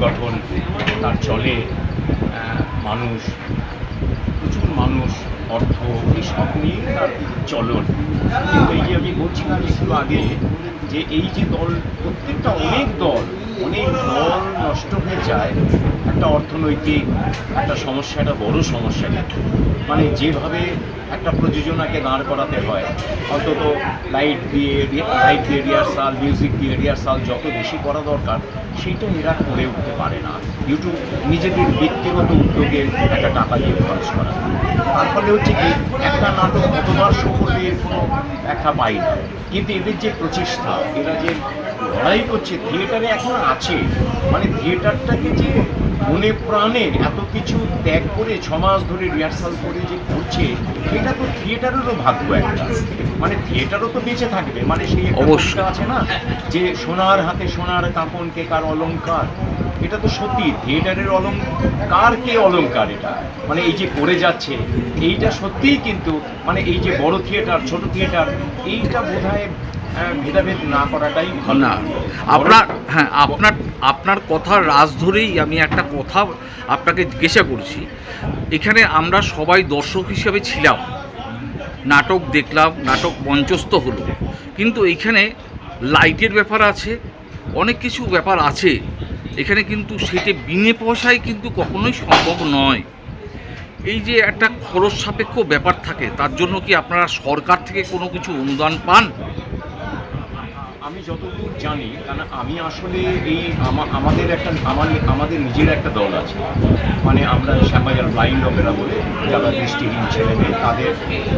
সংগঠন, তার চলে মানুষ, প্রচুর মানুষ, অর্থ, এই সব নিয়ে তার চলন। কিন্তু এই যে আমি বলছিলাম একটু আগে যে এই যে দল, প্রত্যেকটা অনেক দল অনেক দল নষ্ট হয়ে যায়, একটা অর্থনৈতিক, একটা সমস্যা, একটা বড় সমস্যা মানে যেভাবে একটা প্রযোজনাকে দাঁড় করাতে হয়, অন্তত লাইট দিয়ে লাইট দিয়ে রিহার্সাল, মিউজিক দিয়ে রিহার্সাল, যত বেশি করা দরকার, সেইটা এরা করে উঠতে পারে না। ইউটিউব নিজেদের ব্যক্তিগত উদ্যোগে একটা টাকা দিয়ে খরচ করা। তার ফলে হচ্ছে কি, একটা নাটক কতবার এর কোনো একটা পাই না। কিন্তু এদের যে প্রচেষ্টা, এরা যে লড়াই করছে থিয়েটারে এখন আছে। মানে থিয়েটারটাকে যে মনে প্রাণে এত কিছু ত্যাগ করে ছ মাস ধরে রিহার্সাল করে যে করছে এটা তো থিয়েটারেরও ভাগ্য একটা। মানে থিয়েটারও তো বেঁচে থাকবে। মানে সেই অবস্থা অবশ্যই। আছে না? যে সোনার হাতে সোনার কাপন কে কার অলংকার এটা তো সত্যি, থিয়েটারের অলংকার কে অলংকার এটা? মানে এই যে করে যাচ্ছে, এইটা সত্যিই কিন্তু মানে এই যে বড় থিয়েটার, ছোট থিয়েটার, এইটা বোধ ভেদাভেদ না করাটাই না, আপনার হ্যাঁ আপনার আপনার কথার রাজ ধরেই আমি একটা কথা আপনাকে জিজ্ঞাসা করছি। এখানে আমরা সবাই দর্শক হিসেবে ছিলাম, নাটক দেখলাম, নাটক মঞ্চস্থ হলো, কিন্তু এইখানে লাইটের ব্যাপার আছে, অনেক কিছু ব্যাপার আছে। এখানে কিন্তু সেটি বিনে পয়সায় কিন্তু কখনোই সম্ভব নয়। এই যে একটা খরচ সাপেক্ষ ব্যাপার থাকে, তার জন্য কি আপনারা সরকার থেকে কোনো কিছু অনুদান পান? আমি যতদূর জানি, কারণ আমি আসলে এই আমাদের একটা আমার আমাদের নিজের একটা দল আছে। মানে আমরা শ্যামবাজার ব্লাইন্ড অপেরা বলে যারা দৃষ্টিহীন ছেলে মেয়ে, তাদের,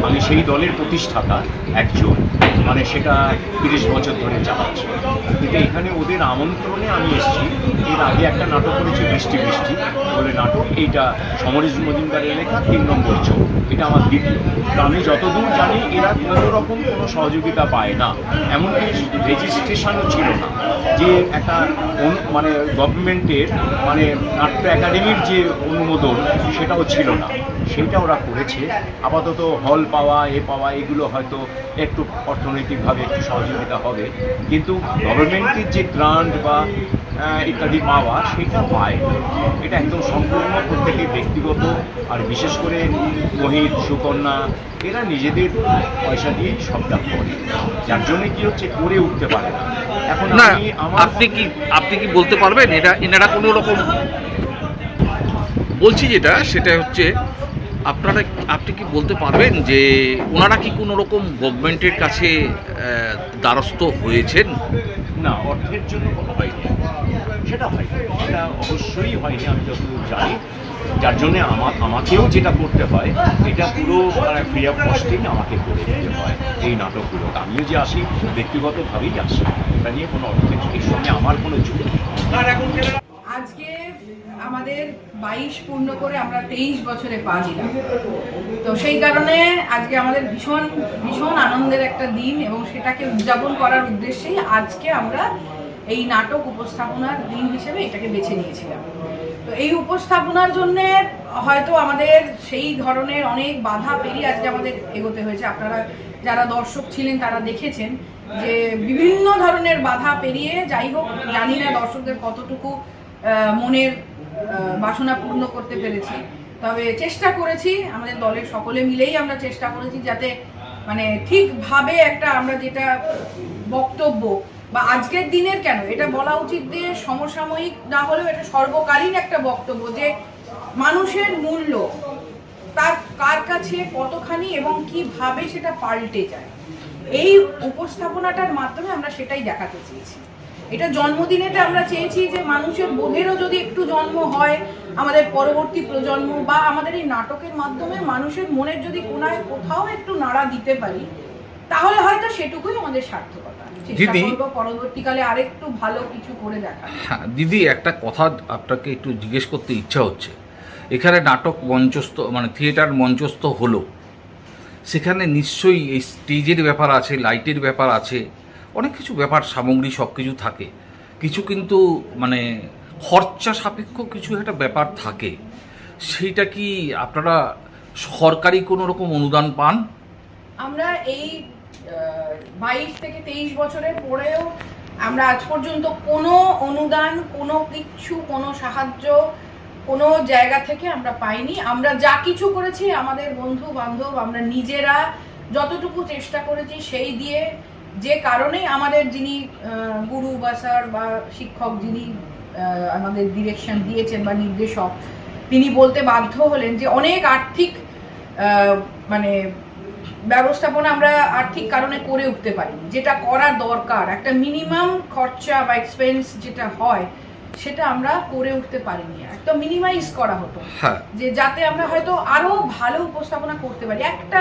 আমি সেই দলের প্রতিষ্ঠাতা একজন। মানে সেটা তিরিশ বছর ধরে চালাচ্ছি। কিন্তু এখানে ওদের আমন্ত্রণে আমি এসেছি। এর আগে একটা নাটক করেছি, বৃষ্টি বৃষ্টি বলে নাটক। এইটা সমরেশ মজুমদারের লেখা, তিন নম্বর চোখ। এটা আমার দ্বিতীয়। তো আমি যতদূর জানি, এরা কোনো রকম কোনো সহযোগিতা পায় না। এমনকি রেজিস্ট্রেশনও ছিল না যে একটা মানে গভর্নমেন্টের মানে নাট্য একাডেমির যে অনুমোদন সেটাও ছিল না। সেটা ওরা করেছে। আপাতত হল পাওয়া, এ পাওয়া, এগুলো হয়তো একটু অর্থনৈতিকভাবে একটু সহযোগিতা হবে। কিন্তু গভর্নমেন্টের যে গ্রান্ট বা ইত্যাদি পাওয়া, সেটা পায়। এটা একদম সম্পূর্ণ প্রত্যেকের ব্যক্তিগত। আর বিশেষ করে মহিত, সুকন্যা, এরা নিজেদের পয়সা দিয়েই সবটা করে। যার জন্য কি হচ্ছে, করে উঠতে পারে এখন না আপনি কি আপনি কি বলতে পারবেন? এটা এনারা কোনো রকম বলছি যেটা সেটা হচ্ছে আপনারা আপনি কি বলতে পারবেন যে ওনারা কি কোনো রকম গভর্নমেন্টের কাছে দ্বারস্থ হয়েছেন? না অর্থের জন্য কোনো হয়নি। সেটা হয়নি। সেটা অবশ্যই হয়নি আমি যতদূর জানি। যার জন্য আমার আমাকেও যেটা করতে হয়, এটা পুরো ফ্রি অফ কস্টিং আমাকে করে দিতে হয়, এই নাটকগুলো আমিও যে আসি, ব্যক্তিগতভাবেই আসি। এটা নিয়ে কোনো অর্থের এর সঙ্গে আমার কোনো যুক্তি। আজকে আমাদের বাইশ পূর্ণ করে আমরা তেইশ বছরে পা দিলাম। তো সেই কারণে আজকে আমাদের ভীষণ ভীষণ আনন্দের একটা দিন এবং সেটাকে উদযাপন করার উদ্দেশ্যেই আজকে আমরা এই নাটক উপস্থাপনার দিন হিসেবে এটাকে বেছে নিয়েছিলাম। তো এই উপস্থাপনার জন্য হয়তো আমাদের সেই ধরনের অনেক বাধা পেরিয়ে আজকে আমাদের এগোতে হয়েছে। আপনারা যারা দর্শক ছিলেন, তারা দেখেছেন যে বিভিন্ন ধরনের বাধা পেরিয়ে যাই হোক, জানি না দর্শকদের কতটুকু মনের বাসনা পূর্ণ করতে পেরেছি। তবে চেষ্টা করেছি, আমাদের দলের সকলে মিলেই আমরা চেষ্টা করেছি যাতে মানে ঠিকভাবে একটা আমরা যেটা বক্তব্য বা আজকের দিনের কেন? এটা বলা উচিত যে সমসাময়িক না হলেও এটা সর্বকালীন একটা বক্তব্য যে মানুষের মূল্য, তার কার কাছে কতখানি এবং কীভাবে সেটা পাল্টে যায়। এই উপস্থাপনাটার মাধ্যমে আমরা সেটাই দেখাতে চেয়েছি। এটা জন্মদিনেতে আমরা চেয়েছি যে মানুষের বোধেরও যদি একটু জন্ম হয়, আমাদের পরবর্তী প্রজন্ম বা আমাদের এই নাটকের মাধ্যমে মানুষের মনের যদি কোনায় কোথাও একটু নাড়া দিতে পারি, তাহলে হয়তো সেটুকুই আমাদের সার্থকতা। দিদি। পরবর্তীকালে আরেকটু ভালো কিছু করে দেখা হ্যাঁ দিদি একটা কথা আপনাকে একটু জিজ্ঞেস করতে ইচ্ছা হচ্ছে। এখানে নাটক মঞ্চস্থ মানে থিয়েটার মঞ্চস্থ হলো। সেখানে নিশ্চয়ই এই স্টেজের ব্যাপার আছে লাইটের ব্যাপার আছে অনেক কিছু ব্যাপার সামগ্রী সব কিছু থাকে। কিছু কিন্তু মানে খরচা সাপেক্ষ কিছু একটা ব্যাপার থাকে। সেইটা কি আপনারা সরকারি কোনো রকম অনুদান পান? আমরা এই বাইশ থেকে তেইশ বছরের পরেও আমরা আজ পর্যন্ত কোনো অনুদান, কোনো কিচ্ছু, কোনো সাহায্য কোনো জায়গা থেকে আমরা পাইনি। আমরা যা কিছু করেছি, আমাদের বন্ধু বান্ধব আমরা নিজেরা যতটুকু চেষ্টা করেছি সেই দিয়ে যে কারণে আমাদের যিনি গুরু বা স্যার বা শিক্ষক যিনি আমাদের ডিরেকশন দিয়েছেন বা নির্দেশক, তিনি বলতে বাধ্য হলেন যে অনেক আর্থিক মানে ব্যবস্থাপনা আমরা আর্থিক কারণে করে উঠতে পারি যেটা করা দরকার একটা মিনিমাম খরচা বা এক্সপেন্স যেটা হয় সেটা আমরা করে উঠতে পারিনি। একটা মিনিমাইজ করা হতো। হ্যাঁ। যে যাতে আমরা হয়তো আরও ভালো উপস্থাপনা করতে পারি। একটা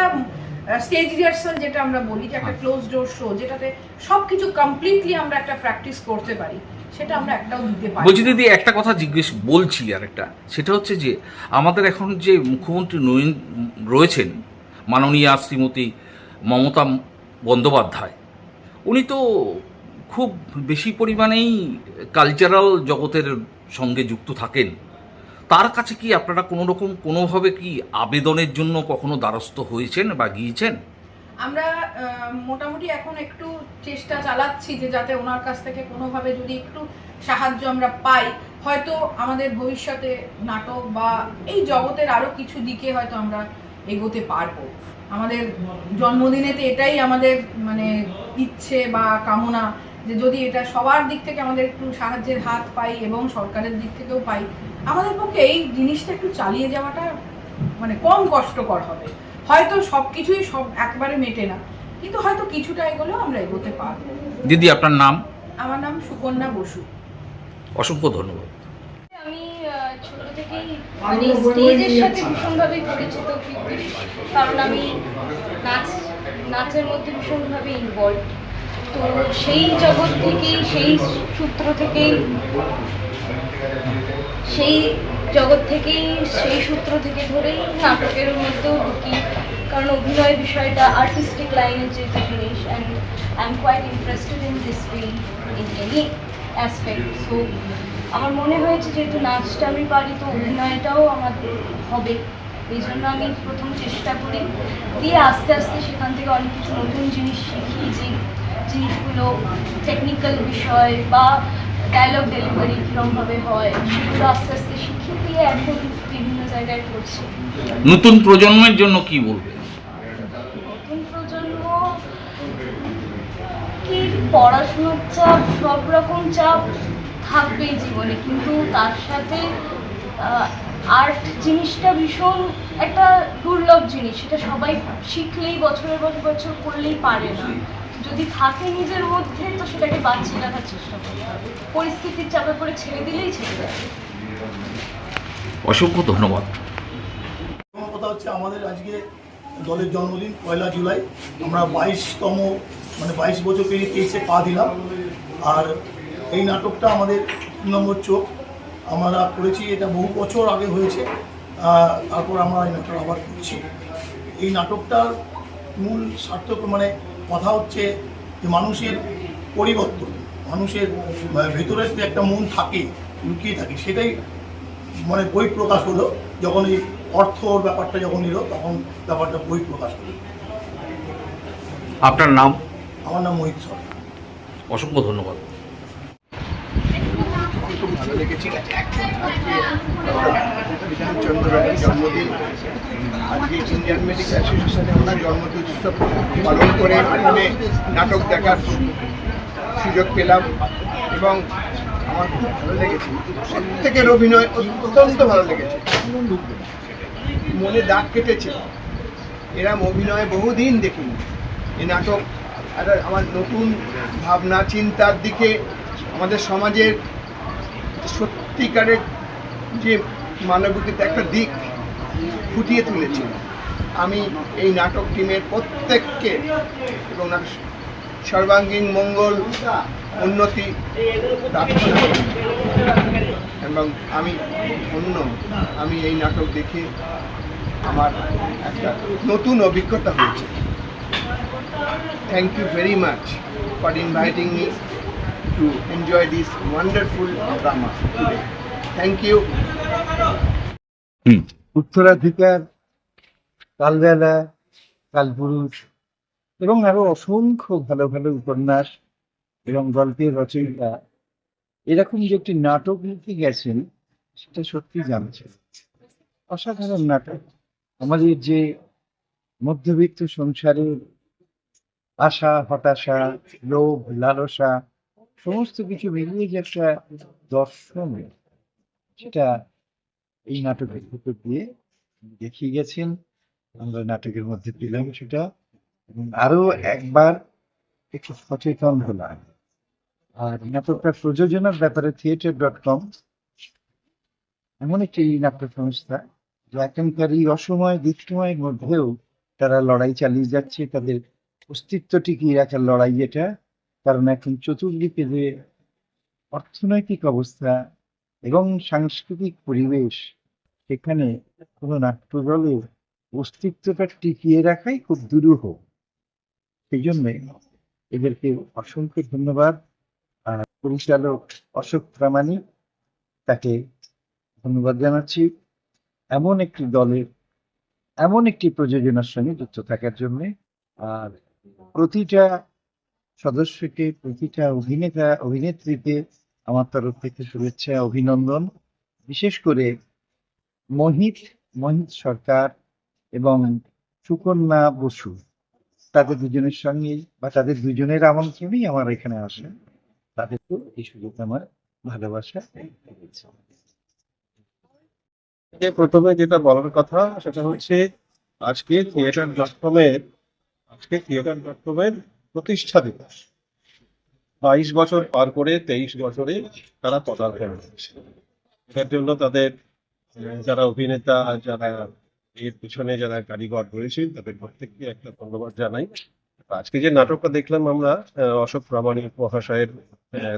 স্টেজ রিহার্সাল যেটা আমরা বলি যে একটা ক্লোজ ডোর শো যেটাতে সবকিছু কমপ্লিটলি আমরা একটা প্র্যাকটিস করতে পারি সেটা আমরা একটাও দিতে পারি বলছি দিদি একটা কথা জিজ্ঞেস বলছি আর একটা সেটা হচ্ছে যে আমাদের এখন যে মুখ্যমন্ত্রী নয়ন রয়েছেন মাননীয়া শ্রীমতী মমতা বন্দ্যোপাধ্যায়। উনি তো খুব বেশি পরিমাণেই কালচারাল জগতের সঙ্গে যুক্ত থাকেন। তার কাছে কি আপনারা কোনো রকম, কোনোভাবে কি আবেদনের জন্য কখনো দ্বারস্থ হয়েছেন বা গিয়েছেন? আমরা মোটামুটি এখন একটু চেষ্টা চালাচ্ছি যে যাতে ওনার কাছ থেকে কোনোভাবে যদি একটু সাহায্য আমরা পাই, হয়তো আমাদের ভবিষ্যতে নাটক বা এই জগতের আরও কিছু দিকে হয়তো আমরা এগোতে পারব। আমাদের জন্মদিনেতে এটাই আমাদের মানে ইচ্ছে বা কামনা যে যদি এটা সবার দিক থেকে আমাদের একটু সাহায্যের হাত পাই এবং সরকারের দিক থেকেও পাই আমাদের পক্ষে এই জিনিসটা একটু চালিয়ে যাওয়াটা মানে কম কষ্টকর হবে। হয়তো সবকিছুই সব একবারে মেটে না কিন্তু হয়তো কিছুটা এগোলেও আমরা এগোতে পারব। দিদি আপনার নাম? আমার নাম সুকন্যা বসু। অসংখ্য ধন্যবাদ। ছোট থেকেই মানে স্টেজের সাথে ভীষণভাবে পরিচিত কারণ আমি নাচ নাচের মধ্যে ভীষণভাবে ইনভলভ তো সেই জগৎ থেকেই সেই সূত্র থেকেই সেই জগৎ থেকেই সেই সূত্র থেকে ধরেই নাটকের মধ্যেও ঢুকি। কারণ অভিনয় বিষয়টা আর্টিস্টিক লাইনের যে জিনিস and I am quite interested in this field in any aspect so আমার মনে হয়েছে যেহেতু নাচটা আমি পারি তো অভিনয়টাও আমার হবে। এই জন্য আমি প্রথম চেষ্টা করি। দিয়ে আস্তে আস্তে সেখান থেকে অনেক কিছু নতুন জিনিস শিখি যে জিনিসগুলো টেকনিক্যাল বিষয় বা ডায়লগ ডেলিভারি কীরকমভাবে হয় সেগুলো আস্তে আস্তে শিখি। দিয়ে এখন বিভিন্ন জায়গায় করছি। নতুন প্রজন্মের জন্য কি বলবেন নতুন প্রজন্ম কি? পড়াশোনার চাপ সব রকম চাপ। থাকবেই জীবনে কিন্তু তার সাথে আর্ট জিনিসটা ভীষণ একটা দুর্লভ জিনিস সেটা সবাই শিখলেই বছরের পর বছর করলেই পারে না। যদি থাকে নিজের মধ্যে তো সেটাকে বাঁচিয়ে রাখার চেষ্টা করতে হবে। পরিস্থিতির চাপে পড়ে ছেড়ে দিলেই ছেড়ে যাবে অসংখ্য ধন্যবাদ। কথা হচ্ছে আমাদের আজকে দলের জন্মদিন পয়লা জুলাই। আমরা বাইশতম মানে বাইশ বছর পেরিয়ে তেইশে পা দিলাম। আর এই নাটকটা আমাদের তিন নম্বর চোখ। আমরা করেছি এটা বহু বছর আগে হয়েছে। তারপর আমরা এই নাটক আবার করছি। এই নাটকটার মূল সার্থক মানে কথা হচ্ছে যে মানুষের পরিবর্তন মানুষের আহ, ভেতরের যে একটা মন থাকে লুকিয়ে থাকে সেটাই মানে বই প্রকাশ হলো। যখন এই অর্থর ব্যাপারটা যখন এলো তখন ব্যাপারটা বই প্রকাশ হলো। আপনার নাম? আমার নাম মোহিত সরকার। অসংখ্য ধন্যবাদ। রায়ের জন্মদিন। ইন্ডিয়ান মেডিকেল উৎসব পালন করে নাটক দেখার সুযোগ পেলাম এবং আমার খুব ভালো লেগেছে। প্রত্যেকের অভিনয় অত্যন্ত ভালো লেগেছে। মনে দাগ কেটেছে। এরম অভিনয় বহুদিন দেখিনি। এই নাটক একটা আমার নতুন ভাবনা, চিন্তার দিকে আমাদের সমাজের সত্যিকারের যে মানবিকতা একটা দিক ফুটিয়ে তুলেছে। আমি এই নাটক টিমের প্রত্যেককে এবং সর্বাঙ্গীন মঙ্গল, উন্নতি এবং আমি ধন্য আমি এই নাটক দেখে আমার একটা নতুন অভিজ্ঞতা হয়েছে। Thank you very much for inviting me to enjoy this wonderful drama today. Thank you. উত্তরাধিকার কালবেলা কালপুরুষ এবং আরও অসংখ্য ভালো ভালো উপন্যাস এবং গল্পের রচয়িতা এরকম যে একটি নাটক লিখে গেছেন সেটা সত্যি জানছে অসাধারণ নাটক আমাদের যে মধ্যবিত্ত সংসারের আশা হতাশা লোভ লালসা সমস্ত কিছু মিলিয়ে যে একটা দর্শন, সেটা এই নাটকের ভিতর দিয়ে দেখিয়ে গেছেন। আমরা নাটকের মধ্যে পেলাম সেটা। এবং আরও একবার একটু সচেতন হলাম। আর নাটকটা প্রযোজনার ব্যাপারে থিয়েটার ডট কম এমন একটি নাট্য সংস্থা যে এখনকার এই অসময় দুঃসময়ের মধ্যেও তারা লড়াই চালিয়ে যাচ্ছে, তাদের অস্তিত্ব টিকিয়ে রাখার লড়াই এটা। কারণ এখন চতুর্দিকে যে অর্থনৈতিক অবস্থা এবং সাংস্কৃতিক পরিবেশ, সেখানে কোনো নাট্য দলের অস্তিত্বটা টিকিয়ে রাখাই খুব দুরূহ। সেই জন্যে এদেরকে অসংখ্য ধন্যবাদ। আর পরিচালক অশোক প্রামাণিক তাকে ধন্যবাদ জানাচ্ছি। এমন একটি দলের, এমন একটি প্রযোজনার সঙ্গে যুক্ত থাকার জন্যে আর প্রতিটা সদস্যকে প্রতিটা অভিনেতা, অভিনেত্রীকে আমার তরফ থেকে শুভেচ্ছা, অভিনন্দন। বিশেষ করে মোহিত মোহিত সরকার এবং সুকন্যা বসু, তাদের দুজনের সঙ্গে বা তাদের দুজনের আমন্ত্রণেই আমার এখানে আসে। তাদেরকেও এই সুযোগ আমার ভালোবাসা। প্রথমে যেটা বলার কথা, সেটা হচ্ছে আজকে থিয়েটার কমের আজকে থিয়েটার কমের প্রতিষ্ঠা দিবস। বাইশ বছর পার করে তেইশ বছরে তারা পদার্পণ করেছে। জন্য তাদের, যারা অভিনেতা, যারা এর পিছনে যারা কারিগর রয়েছেন, তাদের প্রত্যেককে একটা ধন্যবাদ জানাই। আজকে যে নাটকটা দেখলাম আমরা অশোক প্রামাণিক মহাশয়ের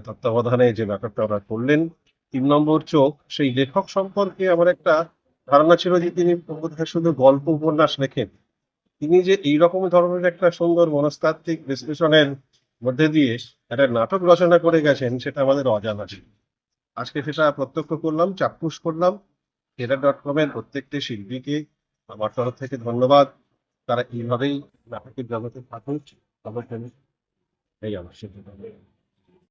তত্ত্বাবধানে যে নাটকটা ওরা করলেন, তিন নম্বর চোখ, সেই লেখক সম্পর্কে আমার একটা ধারণা ছিল যে তিনি শুধু গল্প উপন্যাস লেখেন তিনি যে এইরকম ধরনের একটা সুন্দর মনস্তাত্ত্বিক বিশ্লেষণের মধ্যে দিয়ে একটা নাটক রচনা করে গেছেন, সেটা আমাদের অজানা ছিল। আজকে সেটা প্রত্যক্ষ করলাম, চাক্ষুষ করলাম। হেরা ডট কমের প্রত্যেকটি শিল্পীকে আমার তরফ থেকে ধন্যবাদ। তারা এইভাবেই নাটকের জগতে জন্য এই আমার